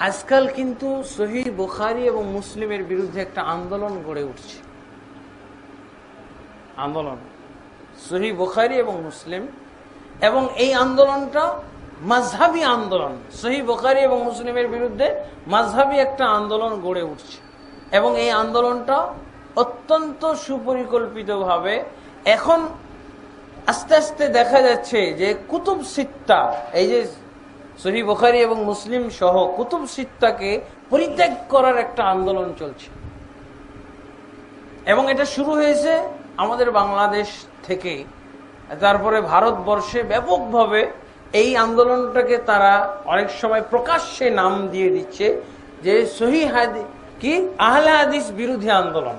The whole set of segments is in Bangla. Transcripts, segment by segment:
আজকাল কিন্তু সহি বুখারি এবং মুসলিমের বিরুদ্ধে একটা আন্দোলন গড়ে উঠছে। আন্দোলন। সহি বুখারি এবং মুসলিম। এবং এই আন্দোলনটা মাঝহাবি আন্দোলন। সহি বুখারি এবং মুসলিমের বিরুদ্ধে মাঝহাবি একটা আন্দোলন গড়ে উঠছে। এবং এই আন্দোলনটা অত্যন্ত সুপরিকল্পিতভাবে এখন আস্তে আস্তে দেখা যাচ্ছে যে কুতুব সিত্তা, এই যে সহি বুখারি এবং মুসলিম সহ কুতুব সিত্তাকে পরিত্যাগ করার একটা আন্দোলন চলছে। এবং এটা শুরু হয়েছে আমাদের বাংলাদেশ থেকে। তারপরে ভারতবর্ষে ব্যাপকভাবে এই আন্দোলনটাকে তারা অনেক সময় প্রকাশ্যে নাম দিয়ে দিচ্ছে যে সহি কি? আহলে হাদিস বিরোধী আন্দোলন।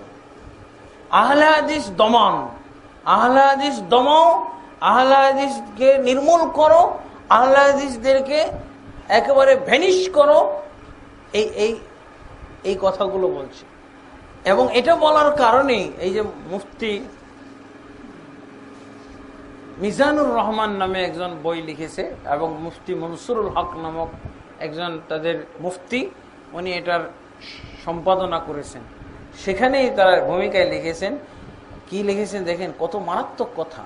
আহলে হাদিস দমন। আহলে হাদিস দমাও আহলে হাদিসকে নির্মূল করো। আহলে একেবারে ভ্যানিশ করো, এই এই এই কথাগুলো বলছে। এবং এটা বলার কারণেই এই যে মুফতি মিজানুর রহমান নামে একজন বই লিখেছে এবং মুফতি মনসুরুল হক নামক একজন তাদের মুফতি, উনি এটার সম্পাদনা করেছেন। সেখানেই তার ভূমিকায় লিখেছেন। কি লিখেছেন দেখেন, কত মারাত্মক কথা।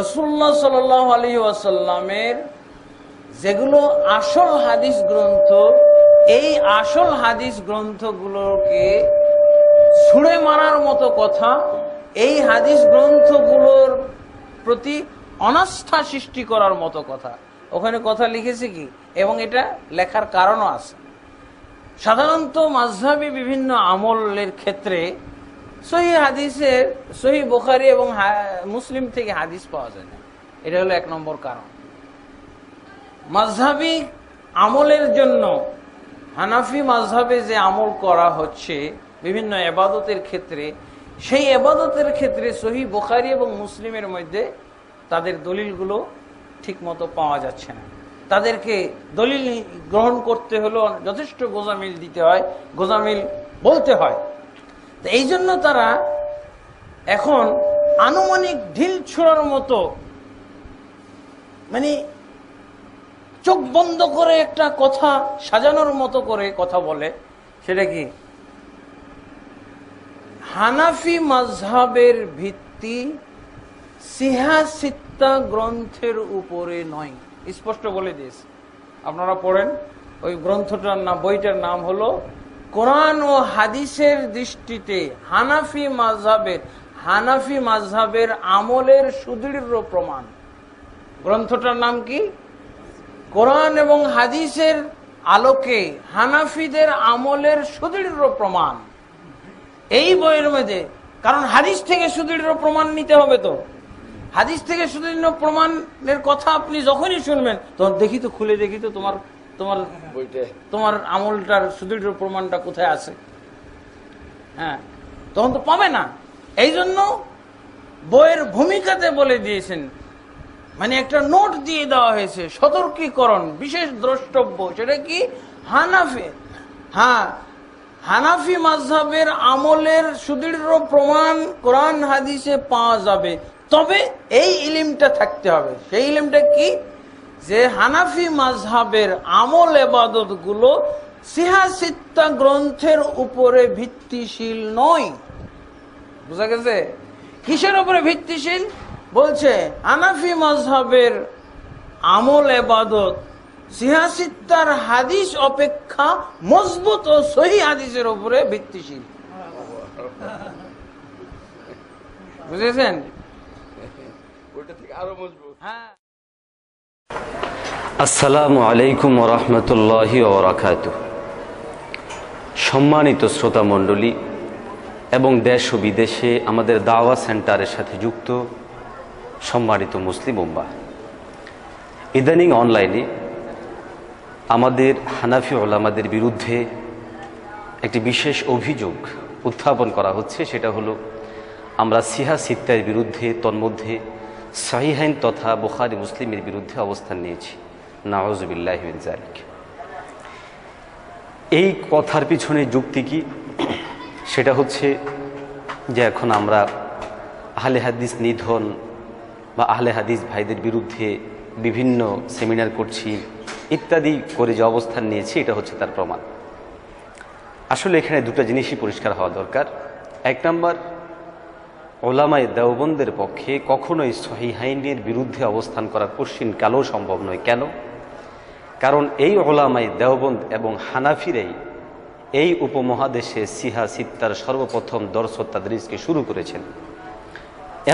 রসুল্লাহ সাল আলী ওয়াসাল্লামের যেগুলো আসল হাদিস গ্রন্থ, এই আসল হাদিস গ্রন্থগুলোকে ছুঁড়ে মারার মতো কথা, এই হাদিস গ্রন্থগুলোর প্রতি অনাস্থা সৃষ্টি করার মতো কথা। ওখানে কথা লিখেছে কি? এবং এটা লেখার কারণও আছে। সাধারণত মাঝহাবি বিভিন্ন আমলের ক্ষেত্রে সহি হাদিসের, সহি বোখারি এবং মুসলিম থেকে হাদিস পাওয়া যায় না। এটা হলো এক নম্বর কারণ। মাঝহাবি আমলের জন্য, হানাফি মাঝহাবে যে আমল করা হচ্ছে, বিভিন্ন এবাদতের ক্ষেত্রে, সেই এবাদতের ক্ষেত্রে সহি বোখারি এবং মুসলিমের মধ্যে তাদের দলিলগুলো ঠিক মতো পাওয়া যাচ্ছে না। তাদেরকে দলিল গ্রহণ করতে হলো যথেষ্ট গোজামিল দিতে হয়, গোজামিল বলতে হয়। তো এই জন্য তারা এখন আনুমানিক ঢিল ছোড়ার মতো মানে চোখ বন্ধ করে একটা কথা সাজানোর মতো করে কথা বলে, সেটা কি? হানাফি মাজহাবের ভিত্তি সিহাসিত্তা গ্রন্থের উপরে নয়। স্পষ্ট বলে দিয়েছে। আপনারা পড়েন, ওই গ্রন্থটার নাম, বইটার নাম হলো কোরআন ও হাদিসের দৃষ্টিতে হানাফি মাঝহাবের হানাফি মাঝহাবের আমলের সুদৃঢ় প্রমাণ। গ্রন্থটার নাম কি? কোরআন এবং হাদিসের আলোকে হানাফিদের আমলের সুদৃঢ় প্রমাণ। এই বইয়ের মধ্যে, কারণ হাদিস থেকে সুদৃঢ় প্রমাণ নিতে হবে তো। হাদিস থেকে সুদৃঢ় প্রমাণের কথা আপনি যখনই শুনবেন তখন দেখি তো, খুলে দেখি তো তোমার তোমার তোমার আমলটার সুদৃঢ় প্রমাণটা কোথায় আছে? হ্যাঁ তখন তো পাবে না। এই জন্য বইয়ের ভূমিকাতে বলে দিয়েছেন মানে একটা নোট দিয়ে দেওয়া হয়েছে সতর্কীকরণ বিশেষ দ্রষ্টব্য। সেটা কি? হানাফি। হ্যাঁ হানাফি মাঝহের আমলের সুদৃঢ় প্রমাণ কোরআন হাদিসে পাওয়া যাবে। তবে এই ইলিমটা থাকতে হবে। সেই ইলিমটা কি? যে হানাফি মাঝহের আমল এবাদতগুলো সিহাসিত্তা গ্রন্থের উপরে ভিত্তিশীল নয়। বুঝা গেছে? কিসের উপরে ভিত্তিশীল? বলছে হানাফি মাঝহের আমল এবাদত সিহাসিত্তার হাদিস অপেক্ষা মজবুত ও সহি হাদিসের উপরে ভিত্তিশীল। বুঝেছেন? ওইটা থেকে আরও মজবুত। হ্যাঁ। আসসালামু আলাইকুম রহমতুল্লাহ ওবরাকাত সম্মানিত শ্রোতা মণ্ডলী এবং দেশ ও বিদেশে আমাদের দাওয়া সেন্টারের সাথে যুক্ত সম্মানিত মুসলিম উম্বা ইদানিং অনলাইনে আমাদের হানাফি ওলামাদের বিরুদ্ধে একটি বিশেষ অভিযোগ উত্থাপন করা হচ্ছে, সেটা হলো আমরা সিহা সিত্তার বিরুদ্ধে, তন্মধ্যে সাহিহাইন তথা বোখারি মুসলিমের বিরুদ্ধে অবস্থান নিয়েছি। জালিক এই কথার পিছনে যুক্তি কি? সেটা হচ্ছে যে এখন আমরা আহলে হাদিস নিধন বা আহলে হাদিস ভাইদের বিরুদ্ধে বিভিন্ন সেমিনার করছি, ইত্যাদি করে যে অবস্থান নিয়েছি, এটা হচ্ছে তার প্রমাণ। আসলে এখানে দুটো জিনিসই পরিষ্কার হওয়া দরকার। এক নম্বর, ওলামায় দেওবন্দের পক্ষে কখনোই সহিহাইনের বিরুদ্ধে অবস্থান করা কশিন কালো সম্ভব নয়। কেন? কারণ এই ওলামাই দেওবন্দ এবং হানাফিরাই এই উপমহাদেশে সিহা সিত্তার সর্বপ্রথম দর্শ তাদরিসকে শুরু করেছেন।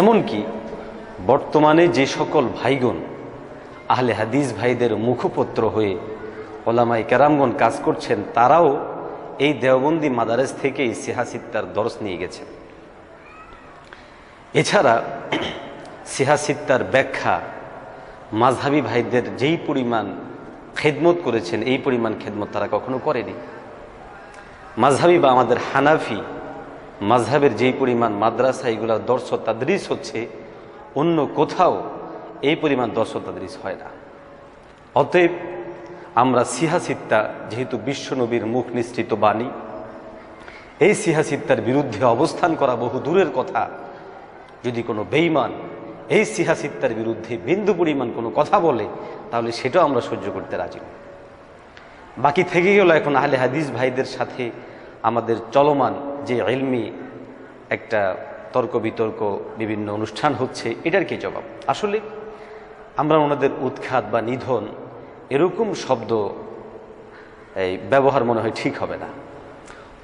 এমনকি বর্তমানে যে সকল ভাইগণ, আহলে হাদিস ভাইদের মুখপত্র হয়ে ওলামাই কেরামগণ কাজ করছেন, তারাও এই দেওবন্দি মাদারেস থেকেই সিহাসিত্তার দর্শ নিয়ে গেছেন। এছাড়া সিহা সিত্তার ব্যাখ্যা মাঝহাবি ভাইদের যেই পরিমাণ খেদমত করেছেন, এই পরিমাণ খেদমত তারা কখনো করেনি। মাঝহাবি বা আমাদের হানাফি মাঝহাবের যেই পরিমাণ মাদ্রাসা, এগুলোর দর্শ হচ্ছে, অন্য কোথাও এই পরিমাণ দর্শ হয় না। অতএব আমরা সিহাসিত্তা যেহেতু বিশ্বনবীর মুখ নিশ্চিত বাণী, এই সিহাসিত্তার বিরুদ্ধে অবস্থান করা বহু দূরের কথা। যদি কোনো বেইমান এই সিহাসিত্তার বিরুদ্ধে বিন্দু পরিমাণ কোনো কথা বলে, তাহলে সেটাও আমরা সহ্য করতে রাজি। বাকি থেকে গেল এখন আহলে হাদিস ভাইদের সাথে আমাদের চলমান যে এলমি একটা তর্ক বিতর্ক বিভিন্ন অনুষ্ঠান হচ্ছে, এটার কি জবাব আসলে আমরা ওনাদের উৎখাত বা নিধন এরকম শব্দ এই ব্যবহার মনে হয় ঠিক হবে না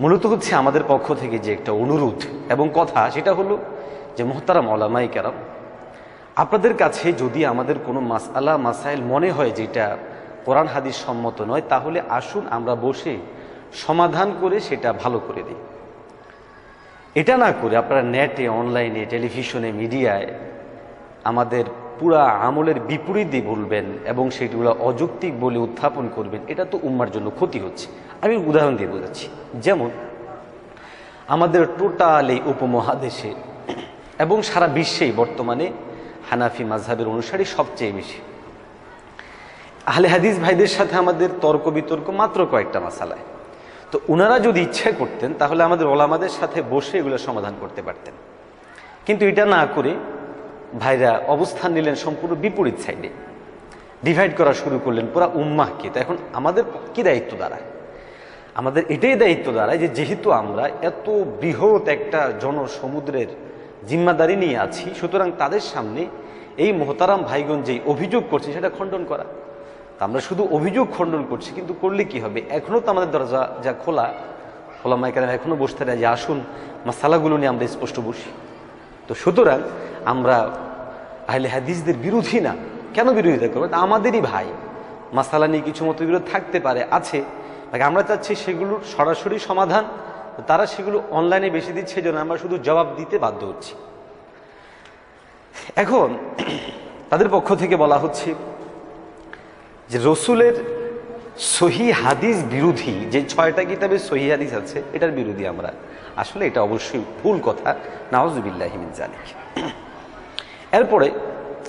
মূলত হচ্ছে আমাদের পক্ষ থেকে যে একটা অনুরোধ এবং কথা, সেটা হলো যে মোহতারাম ওলামাই কেরাম আপনাদের কাছে যদি আমাদের কোনো মাসআলা, মাসাইল মনে হয় যেটা কোরআন হাদিস সম্মত নয়, তাহলে আসুন আমরা বসে সমাধান করে সেটা ভালো করে দিই। এটা না করে আপনারা নেটে, অনলাইনে, টেলিভিশনে, মিডিয়ায় আমাদের পুরা আমলের বিপরীত বলবেন এবং সেগুলো অযৌক্তিক বলে উত্থাপন করবেন, এটা তো উম্মার জন্য ক্ষতি হচ্ছে। আমি উদাহরণ দিয়ে বোঝাচ্ছি। যেমন, আমাদের টোটাল এই উপমহাদেশে এবং সারা বিশ্বেই বর্তমানে হানাফি মাঝহাবের অনুসারী সবচেয়ে বেশি। আহলে হাদিস ভাইদের সাথে আমাদের তর্ক বিতর্ক মাত্র কয়েকটা মাসালায়। তো ওনারা যদি ইচ্ছা করতেন, তাহলে আমাদের ওলামাদের সাথে বসে এগুলো সমাধান করতে পারতেন। কিন্তু এটা না করে ভাইরা অবস্থান নিলেন সম্পূর্ণ বিপরীত সাইডে। ডিভাইড করা শুরু করলেন পুরা উম্মাহকে। তো এখন আমাদের কি দায়িত্ব দাঁড়ায়? আমাদের এটাই দায়িত্ব দাঁড়ায় যে, যেহেতু আমরা এত বৃহৎ একটা জনসমুদ্রের জিম্মাদারি নিয়ে আছি, সুতরাং তাদের সামনে এই মোহতারাম ভাইগণ যেই অভিযোগ করছে সেটা খণ্ডন করা। আমরা শুধু অভিযোগ খণ্ডন করছি, কিন্তু করলে কি হবে? এখনও তো আমাদের দরজা যা খোলা খোলা মাইকার এখনও বসতে না যে আসুন, মাসালাগুলো নিয়ে আমরা স্পষ্ট বসি। তো সুতরাং আমরা আহলে হাদিসদের বিরোধী না। কেন বিরোধিতা করব? আমাদেরই ভাই। মাসালা নিয়ে কিছু মতবিরোধ থাকতে পারে, আছে। আমরা চাচ্ছি সেগুলোর সরাসরি সমাধান তারা সেগুলো অনলাইনে বেশি দিচ্ছে জন্য আমরা শুধু জবাব দিতে বাধ্য হচ্ছি। এখন তাদের পক্ষ থেকে বলা হচ্ছে যে রসুলের সহি হাদিস বিরোধী, যে ছয়টা কিতাবে সহি হাদিস আছে, এটার বিরোধী আমরা। আসলে এটা অবশ্যই ভুল কথা নাওজুবিল্লাহিমিন জানিক এরপরে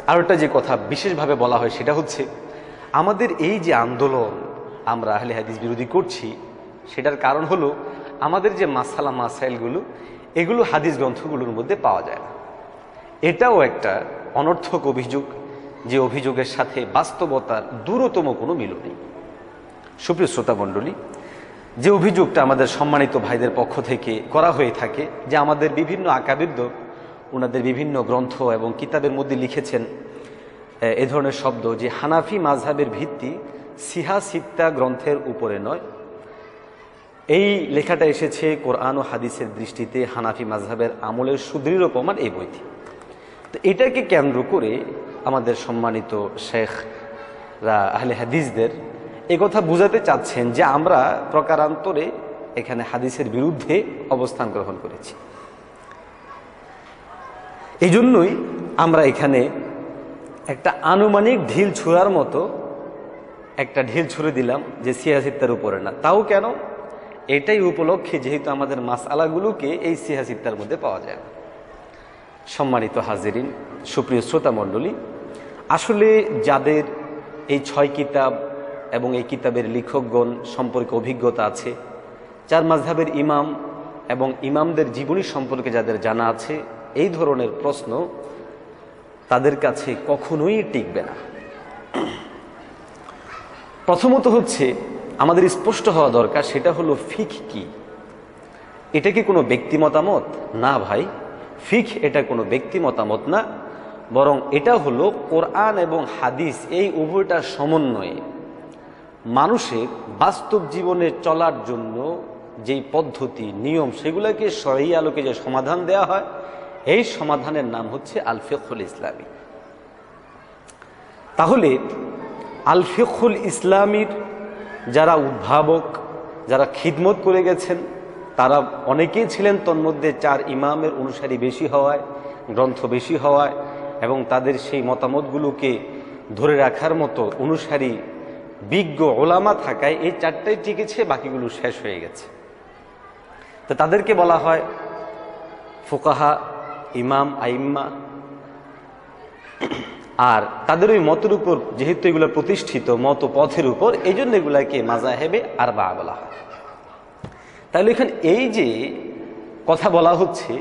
আরেকটা যে কথা বিশেষভাবে বলা হয় সেটা হচ্ছে, আমাদের এই যে আন্দোলন আমরা আহলে হাদিস বিরোধী করছি, সেটার কারণ হলো আমাদের যে মাসালা, মাসাইলগুলো, এগুলো হাদিস গ্রন্থগুলোর মধ্যে পাওয়া যায় না। এটাও একটা অনর্থক অভিযোগ যে অভিযোগের সাথে বাস্তবতার দূরতম কোনো মিল নেই। সুপ্রিয় শ্রোতা মণ্ডলী, যে অভিযোগটা আমাদের সম্মানিত ভাইদের পক্ষ থেকে করা হয়ে থাকে যে আমাদের বিভিন্ন আকাবিদ্য ওনাদের বিভিন্ন গ্রন্থ এবং কিতাবের মধ্যে লিখেছেন, এ- ধরনের শব্দ যে হানাফি মাঝহাবের ভিত্তি সিহা, সিত্তা গ্রন্থের উপরে নয় এই লেখাটা এসেছে কোরআন ও হাদিসের দৃষ্টিতে হানাফি মাঝহাবের আমলের সুদৃঢ় প্রমাণ এই বইটি তো এটাকে কেন্দ্র করে আমাদের সম্মানিত শেখরা আহলে হাদিসদের কথা বুঝাতে চাচ্ছেন যে আমরা প্রকারান্তরে এখানে হাদিসের বিরুদ্ধে অবস্থান গ্রহণ করেছি। এই জন্যই আমরা এখানে একটা আনুমানিক ঢিল ছুঁড়ার মতো একটা ঢিল ছুঁড়ে দিলাম যে সিয়াসিত্তার উপরে না। তাও কেন? এটাই উপলক্ষে যেহেতু আমাদের মাসালাগুলোকে এই সিয়াসিত্তার মধ্যে পাওয়া যায়। না সম্মানিত হাজিরিন, সুপ্রিয় শ্রোতা মণ্ডলী, আসলে যাদের এই ছয় কিতাব এবং এই কিতাবের লেখকগণ সম্পর্কে অভিজ্ঞতা আছে, যার মাঝহাবের ইমাম এবং ইমামদের জীবনী সম্পর্কে যাদের জানা আছে, এই ধরনের প্রশ্ন তাদের কাছে কখনোই টিকবে না। প্রথমত হচ্ছে আমাদের স্পষ্ট হওয়া দরকার, সেটা হলো ফিক কি? এটা কি কোনো ব্যক্তি মতামত? না ভাই, ফিক এটা কোনো ব্যক্তি মতামত না, বরং এটা হলো কোরআন এবং হাদিস, এই উভয়টার সমন্বয়ে। মানুষের বাস্তব জীবনে চলার জন্য যেই পদ্ধতি, নিয়ম, সেগুলোকে সহি আলোকে যে সমাধান দেয়া হয়, এই সমাধানের নাম হচ্ছে আল ফিকুল ইসলামী। তাহলে আল ফিকুল ইসলামীর যারা উদ্ভাবক, যারা খিদমত করে গেছেন, তারা অনেকেই ছিলেন তন্মধ্যে চার ইমামের অনুসারী বেশি হওয়ায়, গ্রন্থ বেশি হওয়ায়, এবং তাদের সেই মতামতগুলোকে ধরে রাখার মতো অনুসারী বিজ্ঞ ওলামা থাকায় এই চারটাই টিকেছে, বাকিগুলো শেষ হয়ে গেছে। তো তাদেরকে বলা হয় ফোকাহা, ইমাম, আইম্মা। আর তাদের ওই মতের উপর যেহেতু এগুলো প্রতিষ্ঠিত, মত পথের উপর, এই জন্য এগুলাকে মাজাহেবে আর বা বলা হয়। তাহলে এখানে এই যে কথা বলা হচ্ছে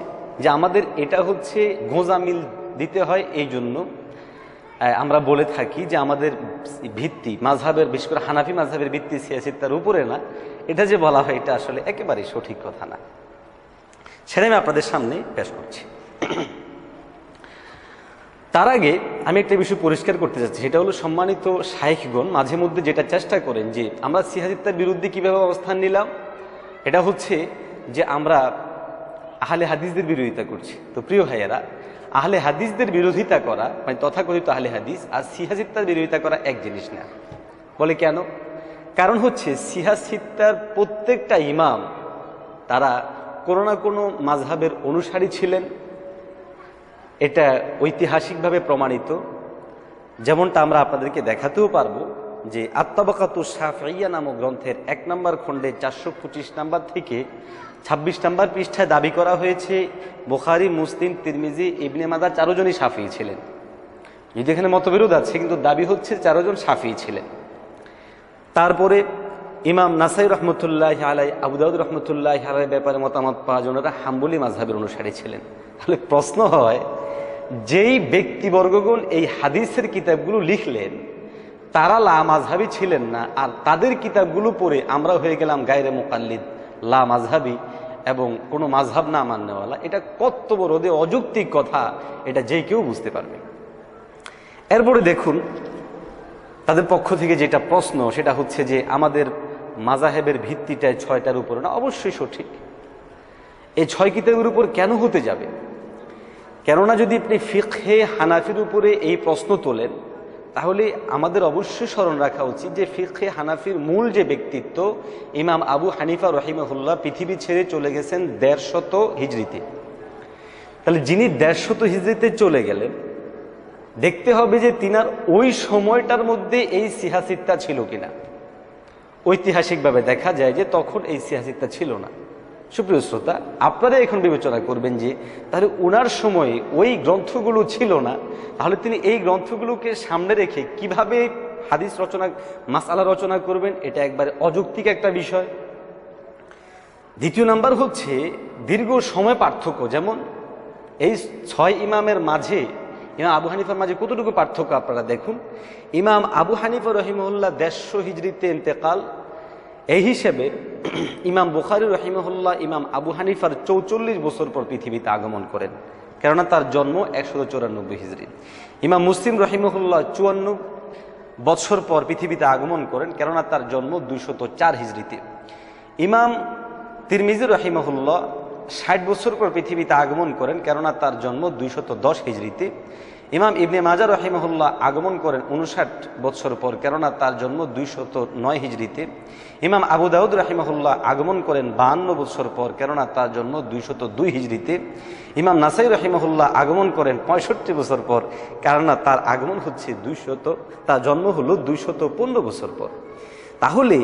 যে আমাদের এটা হচ্ছে গোজামিল দিতে হয়, এই জন্য আমরা বলে থাকি যে আমাদের ভিত্তি মাঝহাবের বিশেষ করে হানাফি মাঝহাবের ভিত্তি সিয়াসিত্তার উপরে না, এটা যে বলা হয় এটা আসলে একেবারেই সঠিক কথা না। সেটা আমি আপনাদের সামনে পেশ করছি। তার আগে আমি একটা বিষয় পরিষ্কার করতে চাচ্ছি, সেটা হলো সম্মানিত শাইখগণ মাঝে মধ্যে যেটা চেষ্টা করেন যে আমরা সিহাজিত্তার বিরুদ্ধে কীভাবে অবস্থান নিলাম, এটা হচ্ছে যে আমরা আহলে হাদিসদের বিরোধিতা করছি। তো প্রিয় ভাইয়েরা, আহলে হাদিসদের বিরোধিতা করা মানে তথাকথিত আহলে হাদিস আর সিহাজিত্তার বিরোধিতা করা এক জিনিস না। বলে কেন? কারণ হচ্ছে সিহাসিত্তার প্রত্যেকটা ইমাম, তারা কোনো না কোনো মাঝহাবের অনুসারী ছিলেন এটা ঐতিহাসিকভাবে প্রমাণিত। যেমনটা আমরা আপনাদেরকে দেখাতেও পারব যে আত্মাবাকাতু শাফিয়া নামক গ্রন্থের এক নম্বর খণ্ডে চারশো পঁচিশ নাম্বার থেকে ছাব্বিশ নাম্বার পৃষ্ঠায় দাবি করা হয়েছে, বোখারি, মুসলিম, তিরমিজি, ইবনে মাদার চারোজনই সাফি ছিলেন। যদি এখানে মতবিরোধ আছে, কিন্তু দাবি হচ্ছে চারোজন সাফি ছিলেন। তারপরে ইমাম নাসাই রহমতুল্লাহ আলাই আবুদাউদ রহমতুল্লাহ আলাই ব্যাপারে মতামত পাওয়া জনেরা হাম্বলি মাঝহাবের অনুসারী ছিলেন। তাহলে প্রশ্ন হয় যেই ব্যক্তিবর্গগণ এই হাদিসের কিতাবগুলো লিখলেন, তারা লা মাঝহাবি ছিলেন না, আর তাদের কিতাবগুলো পড়ে আমরা হয়ে গেলাম গায়রে মোকাল্লিদ। লা মাঝহাবি এবং কোনো মাঝহাব না মান্যওয়ালা এটা কত বড় অযৌক্তিক কথা, এটা যে কেউ বুঝতে পারবে। এরপরে দেখুন, তাদের পক্ষ থেকে যেটা প্রশ্ন, সেটা হচ্ছে যে আমাদের মাজাহেবের ভিত্তিটায় ছয়টার উপরে না? অবশ্যই সঠিক। এই ছয় কিতাবের উপর কেন হতে যাবে? কেননা যদি আপনি ফিকহে হানাফির উপরে এই প্রশ্ন তোলেন, তাহলে আমাদের অবশ্যই স্মরণ রাখা উচিত যে ফিকহে হানাফির মূল যে ব্যক্তিত্ব, ইমাম আবু হানিফা রহিমহুল্লাহ পৃথিবী ছেড়ে চলে গেছেন দেড়শত হিজড়িতে। তাহলে যিনি দেড়শত হিজড়িতে চলে গেলেন, দেখতে হবে যে তিনার ওই সময়টার মধ্যে এই সিহাসিত্তা ছিল কিনা। ঐতিহাসিকভাবে দেখা যায় যে তখন এই সিহাসিত্তা ছিল না। সুপ্রিয় শ্রোতা, আপনারা এখন বিবেচনা করবেন যে, তাহলে ওনার সময়ে ওই গ্রন্থগুলো ছিল না, তাহলে তিনি এই গ্রন্থগুলোকে সামনে রেখে কীভাবে হাদিস রচনা, মাসালা রচনা করবেন, এটা একবারে অযৌক্তিক একটা বিষয়। দ্বিতীয় নাম্বার হচ্ছে, দীর্ঘ সময় পার্থক্য, যেমন এই ছয় ইমামের মাঝে, ইমাম আবু হানিফার মাঝে কতটুকু পার্থক্য আপনারা দেখুন? ইমাম আবু হানিফা রহিমউল্লাহ দেড়শো হিজড়িতে ইন্তেকাল এই হিসেবে ইমাম বুখারি রহিমহুল্লাহ, ইমাম আবু হানিফার চৌচল্লিশ বছর পর পৃথিবীতে আগমন করেন, কেননা তার জন্ম একশো চৌরানব্বই হিজড়ি ইমাম মুসলিম রহিমহুল্লাহ চুয়ান্ন বছর পর পৃথিবীতে আগমন করেন, কেননা তার জন্ম দুইশত চার হিজড়িতে ইমাম তিরমিজি রহিমহুল্লাহ ষাট বছর পর পৃথিবীতে আগমন করেন, কেননা তার জন্ম দুইশত দশ হিজড়িতে ইমাম ইবনে মাজার রহিমহুল্লাহ আগমন করেন উনষাট বছর পর, কেননা তার জন্ম দুইশত নয় হিজড়িতে। ইমাম আবু দাউদ রাহিমহুল্লাহ আগমন করেন বাহান্ন বছর পর, কেননা তার জন্ম দুইশত দুই হিজড়িতে। ইমাম নাসাই রহিমহুল্লাহ আগমন করেন পঁয়ষট্টি বছর পর, কেননা তার আগমন হচ্ছে দুইশত, তার জন্ম হলো দুইশত পনেরো বছর পর। তাহলে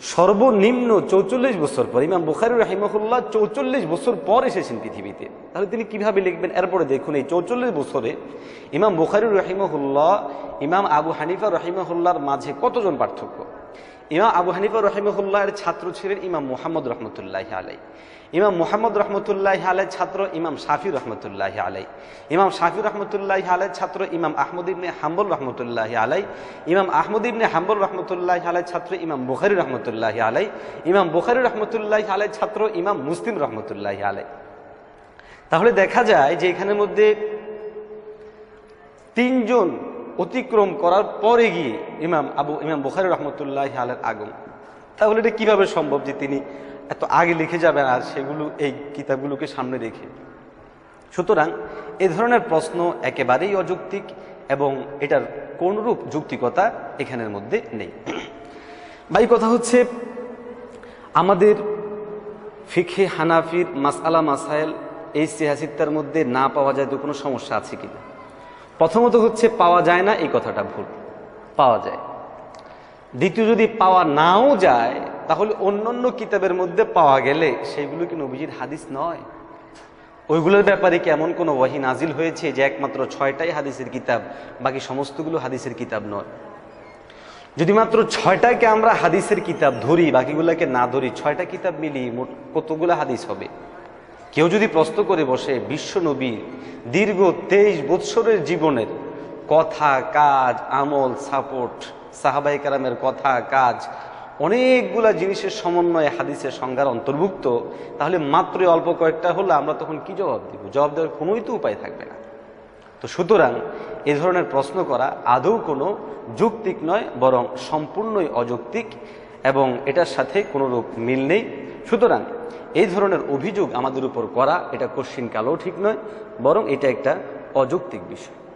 সর্বনিম্ন চৌচল্লিশ বছর পর, ইমাম বুখারি রাহিমহুল্লাহ চৌচল্লিশ বছর পর এসেছেন পৃথিবীতে। তাহলে তিনি কীভাবে লিখবেন? এরপরে দেখুন, এই চৌচল্লিশ বছরে ইমাম বুখারি রহিমহুল্লাহ, ইমাম আবু হানিফা রহিমহুল্লাহর মাঝে কতজন পার্থক্য? ইমাম আবু হানিফা রহিমহুল্লাহের ছাত্র ছিলেন ইমাম মোহাম্মদ রহমতুল্লাহ আলাই ইমাম মোহাম্মদ রহমতুল্লাহ আলাই ছাত্র ইমাম শাফি রহমতুল্লাহ আলাই ইমাম শাফি রহমতুল্লাহ আলাই ছাত্র ইমাম আহমদ ইবনে হাম্বল রহমতুল্লাহ আলাই ইমাম আহমদ ইবনে হাম্বল রহমতুল্লাহ আলাই ছাত্র ইমাম বুখারি রহমতুল্লাহ আলাই ইমাম বুখারি রহমতুল্লাহ আলাই ছাত্র ইমাম মুসলিম রহমতুল্লাহ আলাই তাহলে দেখা যায় যে এখানের মধ্যে তিনজন অতিক্রম করার পরে গিয়ে ইমাম আবু, ইমাম বুখারি রহমতুল্লাহ আলের আগম তাহলে এটা কীভাবে সম্ভব যে তিনি এত আগে লিখে যাবেন আর সেগুলো, এই কিতাবগুলোকে সামনে রেখে? সুতরাং এ ধরনের প্রশ্ন একেবারেই অযৌক্তিক এবং এটার কোনরূপ যৌক্তিকতা এখানের মধ্যে নেই। ভাই, কথা হচ্ছে আমাদের ফিখে হানাফির মাসালা মাসাইল এই সিয়াসিত্তার মধ্যে না পাওয়া যায় তো কোনো সমস্যা আছে কিনা? প্রথমত হচ্ছে পাওয়া যায় না, এই কথাটা ভুল। পাওয়া যায়। দ্বিতীয়, যদি পাওয়া নাও যায়, তাহলে অন্যান্য কিতাবের মধ্যে পাওয়া গেলে সেগুলো কি নবীজির হাদিস নয়? ওইগুলোর ব্যাপারে কি এমন কোনো ওয়াহি নাজিল হয়েছে যে একমাত্র ছয়টাই হাদিসের কিতাব, বাকি সমস্তগুলো হাদিসের কিতাব নয়? যদি মাত্র ছয়টাকে আমরা হাদিসের কিতাব ধরি, বাকিগুলোকে না ধরি, ছয়টা কিতাব মিলিয়ে মোট কতগুলো হাদিস হবে? কেউ যদি প্রশ্ন করে বসে, বিশ্ব নবীর দীর্ঘ তেইশ বৎসরের জীবনের কথা, কাজ, আমল, সাপোর্ট, সাহাবাই কারামের কথা, কাজ, অনেকগুলা জিনিসের সমন্বয়ে হাদিসের সংজ্ঞার অন্তর্ভুক্ত, তাহলে মাত্র অল্প কয়েকটা হলে আমরা তখন কি জবাব দিব? জবাব দেওয়ার কোনোই তো উপায় থাকবে না। তো সুতরাং এ ধরনের প্রশ্ন করা আদৌ কোনো যৌক্তিক নয়, বরং সম্পূর্ণই অযৌক্তিক এবং এটার সাথে কোনোরূপ মিল নেই। সুতরাং এই ধরনের অভিযোগ আমাদের উপর করা এটা কোশ্চিন কালেও ঠিক নয়, বরং এটা একটা অযৌক্তিক বিষয়।